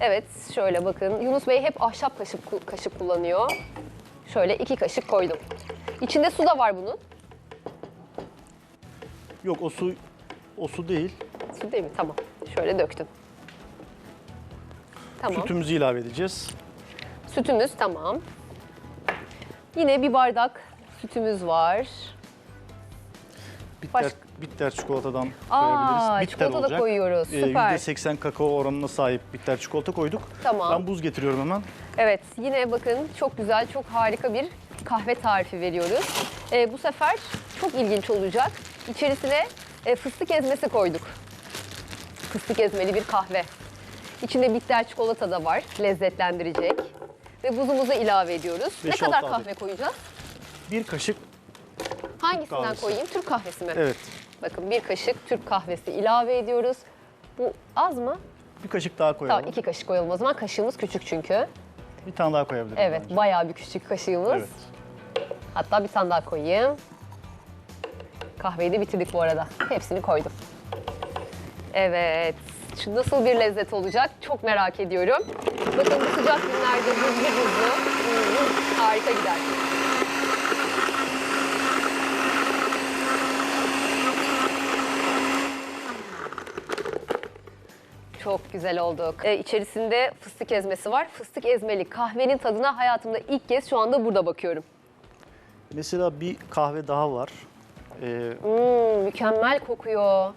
Evet şöyle bakın. Yunus Bey hep ahşap kaşık, kaşık kullanıyor. Şöyle iki kaşık koydum. İçinde su da var bunun. Yok o su o su değil. Su değil mi? Tamam. Şöyle döktüm. Tamam. Sütümüzü ilave edeceğiz. Sütümüz tamam. Yine bir bardak sütümüz var. Bitter, Baş- bitter çikolatadan Aa, koyabiliriz. Bitter çikolata da olacak. koyuyoruz. Ee, Süper. %80 kakao oranına sahip bitter çikolata koyduk. Tamam. Ben buz getiriyorum hemen. Evet yine bakın çok güzel, çok harika bir kahve tarifi veriyoruz. Ee, bu sefer çok ilginç olacak. İçerisine e, fıstık ezmesi koyduk. Fıstık ezmeli bir kahve. İçinde bitter çikolata da var, lezzetlendirecek. Ve buzumuzu ilave ediyoruz. Ne kadar kahve adet. koyacağız? Bir kaşık Hangisinden kahvesi. koyayım? Türk kahvesi mi? evet. Bakın bir kaşık Türk kahvesi ilave ediyoruz. Bu az mı? Bir kaşık daha koyalım. Tamam iki kaşık koyalım o zaman. Kaşığımız küçük çünkü. Bir tane daha koyabilirim. Evet bence. bayağı bir küçük kaşığımız. Evet. Hatta bir tane daha koyayım. Kahveyi de bitirdik bu arada. Hepsini koydum. Evet. Şu nasıl bir lezzet olacak çok merak ediyorum. Bakın bu sıcak günlerde buzlu buzlu. harika gider. Çok güzel olduk. Ee, içerisinde fıstık ezmesi var. Fıstık ezmeli kahvenin tadına hayatımda ilk kez şu anda burada bakıyorum. Mesela bir kahve daha var. Ee, Hmm, mükemmel kokuyor.